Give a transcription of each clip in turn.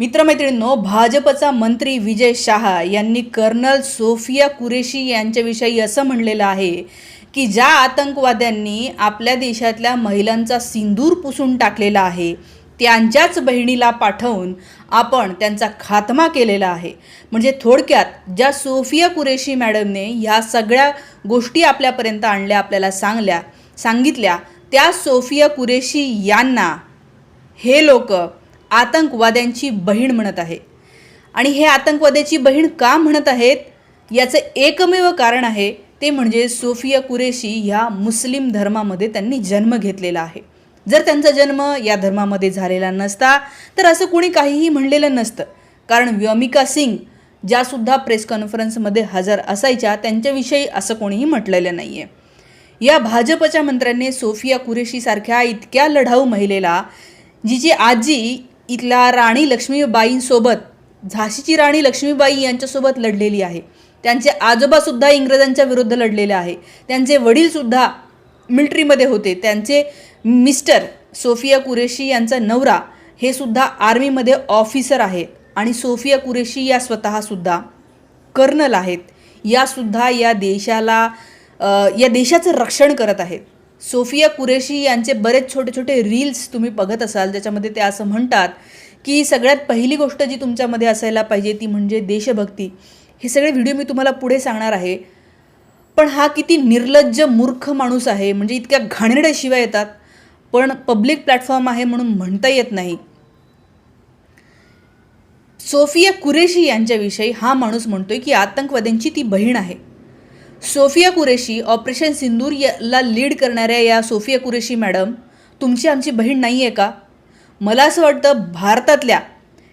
मित्रमैत्रिणींनो भाजपचा मंत्री विजय शहा यांनी कर्नल सोफिया कुरेशी यांच्याविषयी असं म्हणलेलं आहे की ज्या आतंकवाद्यांनी आपल्या देशातल्या महिलांचा सिंदूर पुसून टाकलेला आहे त्यांच्याच बहिणीला पाठवून आपण त्यांचा खात्मा केलेला आहे. म्हणजे थोडक्यात ज्या सोफिया कुरेशी मॅडमने ह्या सगळ्या गोष्टी आपल्यापर्यंत आणल्या आपल्याला सांगल्या सांगितल्या त्या सोफिया कुरेशी यांना हे लोक आतंकवाद्यांची बहीण म्हणत आहे. आणि हे आतंकवाद्याची बहीण का म्हणत आहेत? याचं एकमेव कारण आहे ते म्हणजे सोफिया कुरेशी ह्या मुस्लिम धर्मामध्ये त्यांनी जन्म घेतलेला आहे. जर त्यांचा जन्म या धर्मामध्ये झालेला नसता तर असं कोणी काहीही म्हणलेलं नसतं. कारण व्योमिका सिंग ज्यासुद्धा प्रेस कॉन्फरन्समध्ये हजर असायच्या त्यांच्याविषयी असं कोणीही म्हटलेलं नाही आहे या भाजपच्या मंत्र्यांनी सोफिया कुरेशीसारख्या इतक्या लढाऊ महिलेला जिची आजी इथल्या राणी लक्ष्मीबाईंसोबत झाशीची राणी लक्ष्मीबाई यांच्यासोबत लढलेली आहे. त्यांचे आजोबासुद्धा इंग्रजांच्या विरुद्ध लढलेले आहे. त्यांचे वडीलसुद्धा मिल्ट्रीमध्ये होते. त्यांचे मिस्टर सोफिया कुरेशी यांचा नवरा हे सुद्धा आर्मीमध्ये ऑफिसर आहेत आणि सोफिया कुरेशी या स्वतःसुद्धा कर्नल आहेत. यासुद्धा या देशाला या देशाचं रक्षण करत आहेत. सोफिया कुरेशी यांचे बरेच छोटे छोटे रील्स तुम्ही बघत असाल ज्याच्यामध्ये ते असं म्हणतात की सगळ्यात पहिली गोष्ट जी तुमच्यामध्ये असायला पाहिजे ती म्हणजे देशभक्ती. हे सगळे व्हिडिओ मी तुम्हाला पुढे सांगणार आहे. पण हा किती निर्लज्ज मूर्ख माणूस आहे म्हणजे इतक्या घाणेरड्या शिवाय येतात. पण पब्लिक प्लॅटफॉर्म आहे म्हणून म्हणता येत नाही. सोफिया कुरेशी यांच्याविषयी हा माणूस म्हणतोय की आतंकवाद्यांची ती बहीण आहे. सोफिया कुरेशी ऑपरेशन सिंदूर याला लीड करणाऱ्या या सोफिया कुरेशी मॅडम तुमची आमची बहीण नाही आहे का? मला असं वाटतं भारतातल्या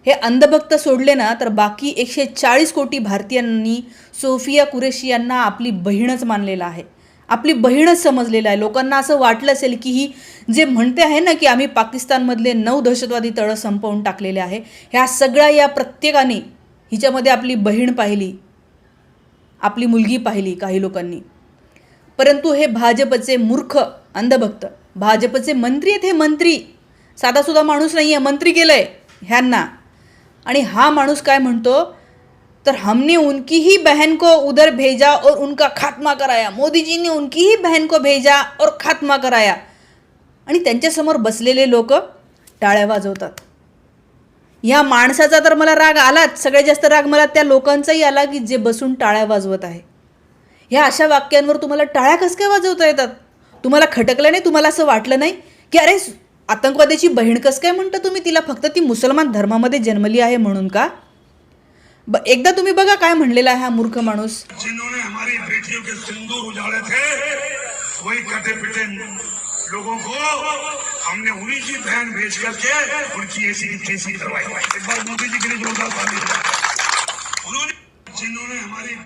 हे अंधभक्त सोडले ना तर बाकी एकशे चाळीस कोटी भारतीयांनी सोफिया कुरेशी यांना आपली बहीणच मानलेलं आहे. आपली बहीणच समजलेलं आहे. लोकांना असं वाटलं असेल की ही जे म्हणते आहे ना की आम्ही पाकिस्तानमधले नऊ दहशतवादी तळं संपवून टाकलेले आहे ह्या सगळ्या या प्रत्येकाने हिच्यामध्ये आपली बहीण पाहिली. आपली मुलगी पाहिली काही लोकांनी. परंतु हे भाजपचे मूर्ख अंधभक्त भाजपचे मंत्री आहेत हे मंत्री. साधासुद्धा माणूस नाही आहे मंत्री केलंय ह्यांना. आणि हा माणूस काय म्हणतो? तर हमने उनकी ही बहन को उधर भेजा और उनका खात्मा कराया. मोदीजींनी ने उनकी ही बहन को भेजा और खात्मा कराया. आणि त्यांच्यासमोर बसलेले लोक टाळ्या वाजवतात. ह्या माणसाचा तर मला राग आलाच. सगळ्यात जास्त राग मला त्या लोकांचाही आला की जे बसून टाळ्या वाजवत आहे. ह्या अशा वाक्यांवर तुम्हाला टाळ्या कस काय वाजवता येतात? तुम्हाला खटकलं नाही? तुम्हाला असं वाटलं नाही? की अरे आतंकवाद्याची बहीण कसं काय म्हणता तुम्ही? तिला फक्त ती मुसलमान धर्मामध्ये जन्मली आहे म्हणून का? ब एकदा तुम्ही बघा काय म्हणलेला आहे हा मूर्ख माणूस. लोगों को हमने उन्हीं की बहन भेज करके उनकी ऐसी की कैसी करवाई। एक बार मोदी जी के लिए जोरदार ताली उन्होंने जिन्होंने हमारी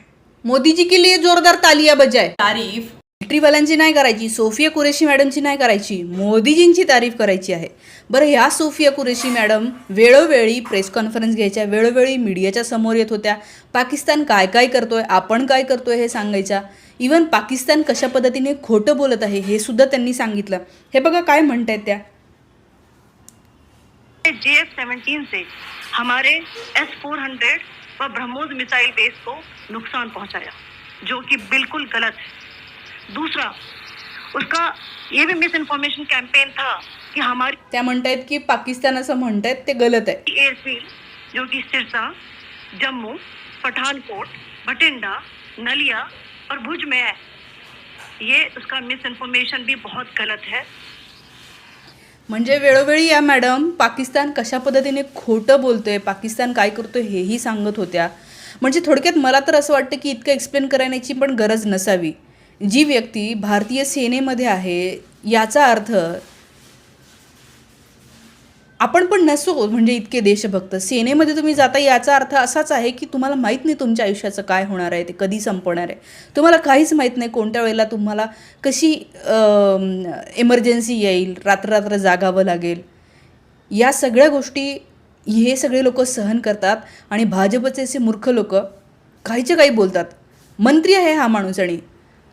मोदी जी के लिए जोरदार तालियाँ बजाए तारीफ़ मिलिटरीवाल्यांची नाही करायची सोफिया कुरेशी मॅडमची नाही करायची मोदीजींची तारीफ करायची आहे. बरं ह्या सोफिया कुरेशी मॅडम वेळोवेळी प्रेस कॉन्फरन्स घ्यायच्या वेळोवेळी मीडियाच्या समोर येत होत्या. पाकिस्तान काय काय करतोय आपण काय करतोय हे सांगायच्या. इवन पाकिस्तान कशा पद्धतीने खोटं बोलत आहे हे सुद्धा त्यांनी सांगितलं. हे बघा काय म्हणतायत त्या. जे एफ सेवनटीन से हमारे एस फोर हंड्रेड व ब्रह्मोस मिसाइल बेस को नुकसान पहुंचाया जो कि बिल्कुल गलत है। दूसरा उसका ये भी मिस इन्फॉर्मेशन कैंपेन था कि हमारी त्या म्हणतायत की पाकिस्तान असं म्हणतायत ते गलत आहे. एयरफील्ड जो कि सिरसा जम्मू पठानकोट भटिंडा नलिया और भुज में है। ये उसका मिस इन्फॉर्मेशन भी बहुत गलत है। म्हणजे वेळोवेळी या मॅडम पाकिस्तान कशा पद्धतीने खोटं बोलतोय पाकिस्तान काय करतोय हेही सांगत होत्या. म्हणजे थोडक्यात मला तर असं वाटतं की इतकं एक्सप्लेन करण्याची पण गरज नसावी. जी व्यक्ती भारतीय सेनेमध्ये आहे याचा अर्थ आपण पण नसो म्हणजे इतके देशभक्त. सेनेमध्ये तुम्ही जाता याचा अर्थ असाच आहे की तुम्हाला माहीत नाही तुमच्या आयुष्याचं काय होणार आहे ते कधी संपवणार आहे. तुम्हाला काहीच माहीत नाही कोणत्या वेळेला तुम्हाला कशी एमर्जन्सी येईल रात्ररात्र जागावं लागेल. या सगळ्या गोष्टी हे सगळे लोक सहन करतात आणि भाजपचे असे मूर्ख लोक काहीचे काही बोलतात. मंत्री आहे हा माणूस आणि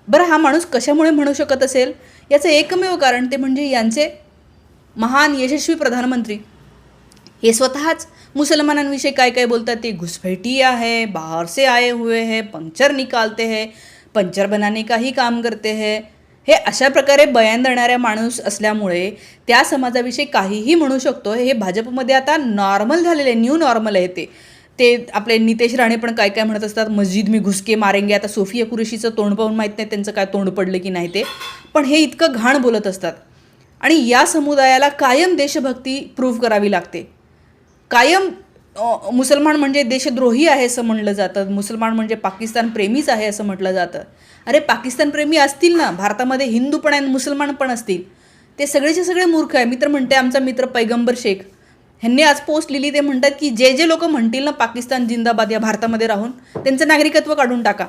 बरं हा माणूस कशामुळे म्हणू शकत असेल? याचं एकमेव कारण ते म्हणजे यांचे महान यशस्वी प्रधानमंत्री. हे स्वतःच मुसलमानांविषयी काय काय बोलतात ते घुसपैठिया आहे बाहर से आए हुए हैं पंक्चर निकालते हैं पंक्चर बनाने का ही काम करते हैं. हे अशा प्रकारे बयान देणाऱ्या माणूस असल्यामुळे त्या समाजाविषयी काहीही म्हणू शकतो. हे भाजपमध्ये आता नॉर्मल झालेलं आहे न्यू नॉर्मल आहे ते. ते आपले नितेश राणे पण काय काय म्हणत असतात मस्जिद मी घुसके मारेंगे आता सोफिया कुरेशीचं तोंड पाहून माहीत नाही त्यांचं काय तोंड पडलं की नाही ते. पण हे इतकं घाण बोलत असतात. आणि या समुदायाला कायम देशभक्ती प्रूव्ह करावी लागते. कायम मुसलमान म्हणजे देशद्रोही आहे असं म्हणलं जातं मुसलमान म्हणजे पाकिस्तान प्रेमीच आहे असं म्हटलं जातं. अरे पाकिस्तान प्रेमी असतील ना? भारतामध्ये हिंदू पण आणि मुसलमान पण असतील. ते सगळेचे सगळे मूर्ख आहे मी तर म्हणते आमचा मित्र पैगंबर शेख ह्यांनी आज पोस्ट लिहिली ते म्हणतात की जे जे लोक म्हणतील ना पाकिस्तान जिंदाबाद या भारतामध्ये राहून त्यांचं नागरिकत्व काढून टाका.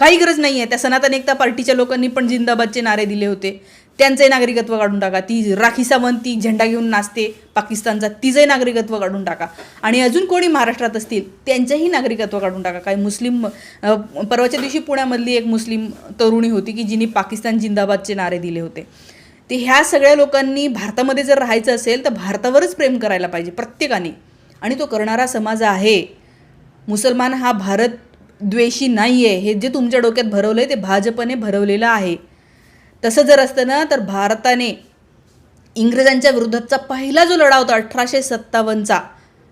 काही गरज नाही आहे त्या सनातन एकता पार्टीच्या लोकांनी पण जिंदाबादचे नारे दिले होते. त्यांचंही नागरिकत्व काढून टाका. ती राखी सावंत ती झेंडा घेऊन नाचते. पाकिस्तानचा तिचंही नागरिकत्व काढून टाका. आणि अजून कोणी महाराष्ट्रात असतील त्यांचंही नागरिकत्व काढून टाका. काही मुस्लिम परवाच्या दिवशी पुण्यामधली एक मुस्लिम तरुणी होती की जिने पाकिस्तान जिंदाबादचे नारे दिले होते. ते ह्या सगळ्या लोकांनी भारतामध्ये जर राहायचं असेल तर भारतावरच प्रेम करायला पाहिजे प्रत्येकाने. आणि तो करणारा समाज आहे. मुसलमान हा भारत द्वेषी नाही आहे हे जे तुमच्या डोक्यात भरवलं आहे ते भाजपने भरवलेलं आहे. तसं जर असतं ना तर भारताने इंग्रजांच्या विरुद्धचा पहिला जो लढा होता अठराशे सत्तावन्नचा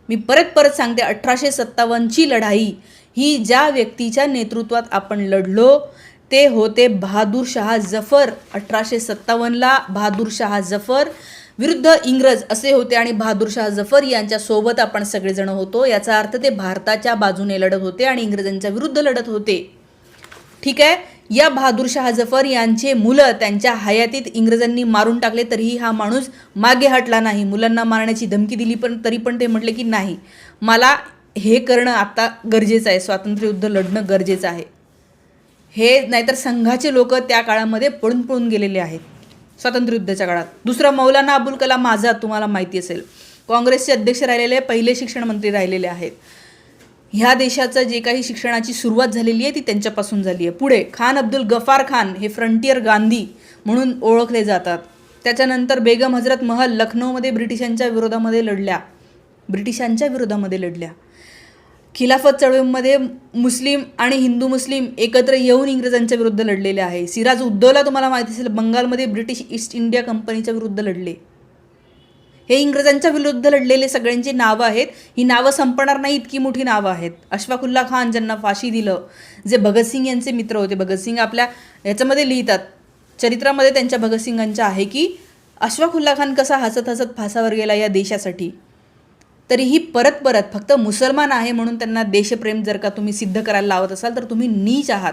मी परत परत सांगते अठराशे सत्तावन्नची लढाई ही ज्या व्यक्तीच्या नेतृत्वात आपण लढलो ते होते बहादूर शहा जफर. अठराशे सत्तावन्नला बहादूर शहा जफर. विरुद्ध इंग्रज असे होते आणि बहादूरशाह जफर यांच्यासोबत आपण सगळेजण होतो. याचा अर्थ ते भारताच्या बाजूने लढत होते आणि इंग्रजांच्या विरुद्ध लढत होते. ठीक आहे? या बहादूर जफर यांचे मुलं त्यांच्या हयातीत इंग्रजांनी मारून टाकले तरीही हा माणूस मागे हटला नाही. मुलांना मारण्याची धमकी दिली पण तरी पण ते म्हटले की नाही मला हे करणं आता गरजेचं आहे. स्वातंत्र्य युद्ध लढणं गरजेचं आहे. हे नाहीतर संघाचे लोक त्या काळामध्ये पळून पळून गेलेले आहेत. स्वातंत्र्य युद्धाच्या काळात. दुसरा मौलाना अबुल कलाम आझाद तुम्हाला माहिती असेल. काँग्रेसचे अध्यक्ष राहिलेले पहिले शिक्षण मंत्री राहिलेले आहेत. ह्या देशाचं जे काही शिक्षणाची सुरुवात झालेली आहे ती त्यांच्यापासून झाली आहे. पुढे खान अब्दुल गफार खान हे फ्रंटियर गांधी म्हणून ओळखले जातात. त्याच्यानंतर बेगम हजरत महल लखनौमध्ये ब्रिटिशांच्या विरोधामध्ये लढल्या. ब्रिटिशांच्या विरोधामध्ये लढल्या. खिलाफत चळवळीमध्ये मुस्लिम आणि हिंदू मुस्लिम एकत्र येऊन इंग्रजांच्या विरुद्ध लढलेले आहे. सिराज उद्दौला तुम्हाला माहिती असेल बंगालमध्ये ब्रिटिश ईस्ट इंडिया कंपनीच्या विरुद्ध लढले. हे इंग्रजांच्या विरुद्ध लढलेले सगळ्यांची नावं आहेत. ही नावं संपणार नाही इतकी मोठी नावं आहेत. अशफाकुल्ला खान ज्यांना फाशी दिलं जे भगतसिंग यांचे मित्र होते. भगतसिंग आपल्या याच्यामध्ये लिहितात चरित्रामध्ये त्यांच्या भगतसिंगांच्या आहे की अशफाकुल्ला खान कसा हसत हसत फासावर गेला या देशासाठी? तरीही परत परत फक्त मुसलमान आहे म्हणून त्यांना देशप्रेम जर का तुम्ही सिद्ध करायला लावत असाल तर तुम्ही नीच आहात.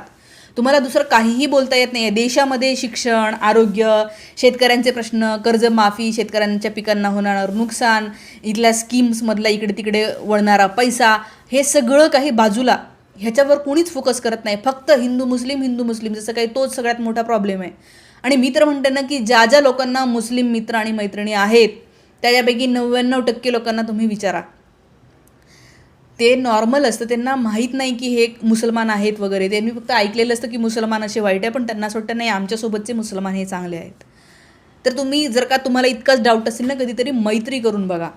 तुम्हाला दुसरं काहीही बोलता येत नाही आहे देशामध्ये शिक्षण आरोग्य शेतकऱ्यांचे प्रश्न कर्जमाफी शेतकऱ्यांच्या पिकांना होणार नुकसान इथल्या स्कीम्समधला इकडे तिकडे वळणारा पैसा हे सगळं काही बाजूला. ह्याच्यावर कोणीच फोकस करत नाही. फक्त हिंदू मुस्लिम हिंदू मुस्लिम जसं काही तोच सगळ्यात मोठा प्रॉब्लेम आहे. आणि मी तर म्हणते ना की ज्या ज्या लोकांना मुस्लिम मित्र आणि मैत्रिणी आहेत त्याच्यापैकी नव्याण्णव टक्के लोकांना तुम्ही विचारा. ते नॉर्मल असतं. त्यांना माहीत नाही की हे मुसलमान आहेत वगैरे. त्यांनी फक्त ऐकलेलं असतं की मुसलमान असे वाईट आहे पण त्यांना असं वाटतं नाही आमच्यासोबतचे मुसलमान हे चांगले आहेत. तर तुम्ही जर का तुम्हाला इतकाच डाऊट असेल ना कधीतरी मैत्री करून बघा.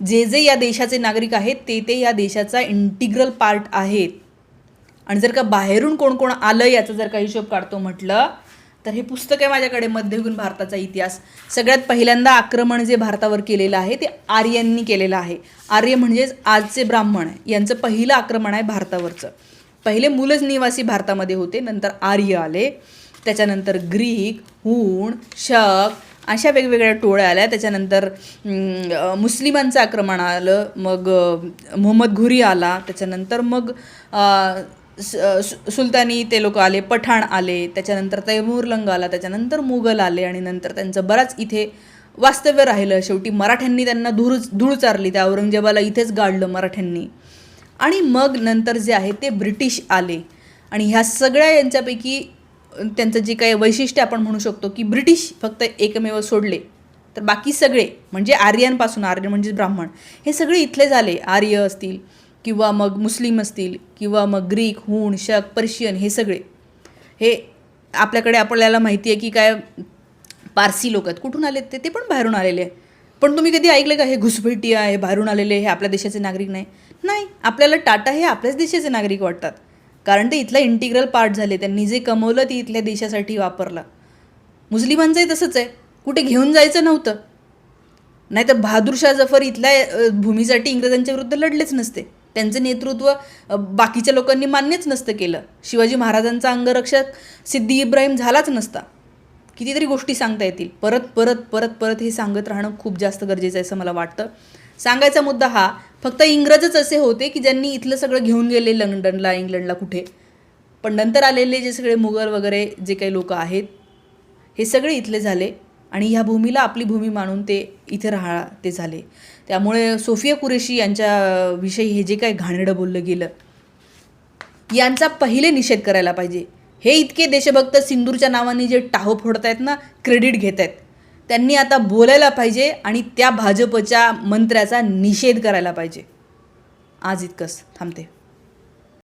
जे जे या देशाचे नागरिक आहेत ते ते या देशाचा इंटिग्रल पार्ट आहेत. आणि जर का बाहेरून कोण कोण आलं याचा जर का हिशोब काढतो म्हटलं तर हे पुस्तक आहे माझ्याकडे मध्ययुगीन भारताचा इतिहास. सगळ्यात पहिल्यांदा आक्रमण जे भारतावर केलेलं आहे ते आर्यांनी केलेलं आहे. आर्य म्हणजेच आजचे ब्राह्मण यांचं पहिलं आक्रमण आहे भारतावरचं. पहिले मूलच निवासी भारतामध्ये होते नंतर आर्य आले. त्याच्यानंतर ग्रीक हुण शक अशा वेगवेगळ्या टोळ्या आल्या. त्याच्यानंतर मुस्लिमांचं आक्रमण आलं मग मोहम्मद घुरी आला. त्याच्यानंतर मग स- सु- सुलतानी ते लोक आले पठाण आले त्याच्यानंतर तैमूरलंग आला त्याच्यानंतर मुघल आले आणि नंतर त्यांचं बराच इथे वास्तव्य राहिलं. शेवटी मराठ्यांनी त्यांना धूळ धूळ चारली त्या औरंगजेबाला इथेच गाडलं मराठ्यांनी. आणि मग नंतर जे आहे ते ब्रिटिश आले. आणि ह्या सगळ्या यांच्यापैकी त्यांचं जे काही वैशिष्ट्य आपण म्हणू शकतो की ब्रिटिश फक्त एकमेव सोडले. तर बाकी सगळे म्हणजे आर्यांपासून आर्य म्हणजे ब्राह्मण हे सगळे इथले झाले. आर्य असतील किंवा मग मुस्लिम असतील किंवा मग ग्रीक हूण शक पर्शियन हे सगळे. हे आपल्याकडे आपल्याला माहिती आहे की काय पारसी लोक आहेत. कुठून आले ते? ते पण बाहेरून आलेले आहे पण तुम्ही कधी ऐकलं का हे घुसभेटी आहे बाहेरून आलेले हे आपल्या देशाचे नागरिक नाही? नाही. आपल्याला टाटा हे आपल्याच देशाचे नागरिक वाटतात. कारण ते इथला इंटिग्रल पार्ट झाले. त्यांनी जे कमवलं ते इथल्या देशासाठी वापरलं. मुस्लिमांचंही तसंच आहे. कुठे घेऊन जायचं नव्हतं. नाही तर जफर इथल्या भूमीसाठी इंग्रजांच्या विरुद्ध लढलेच नसते. त्यांचं नेतृत्व बाकीच्या लोकांनी मान्यच नसतं केलं. शिवाजी महाराजांचा अंगरक्षक सिद्धी इब्राहिम झालाच नसता. कितीतरी गोष्टी सांगता येतील. परत परत परत परत हे सांगत राहणं खूप जास्त गरजेचं आहे असं मला वाटतं. सांगायचा मुद्दा हा फक्त इंग्रजच असे होते की ज्यांनी इथलं सगळं घेऊन गेले लंडनला इंग्लंडला कुठे? पण नंतर आलेले जे सगळे मुघल वगैरे जे काही लोक आहेत हे सगळे इथले झाले. आणि ह्या भूमीला आपली भूमी मानून ते इथे राहा ते झाले. त्यामुळे सोफिया कुरेशी यांच्याविषयी हे जे काही घाणेरडं बोललं गेलं यांचा पहिले निषेध करायला पाहिजे. हे इतके देशभक्त सिंदूरच्या नावाने जे टाहो फोडतायत ना क्रेडिट घेत आहेत त्यांनी आता बोलायला पाहिजे आणि त्या भाजपच्या मंत्र्याचा निषेध करायला पाहिजे. आज इतकंच. थांबते.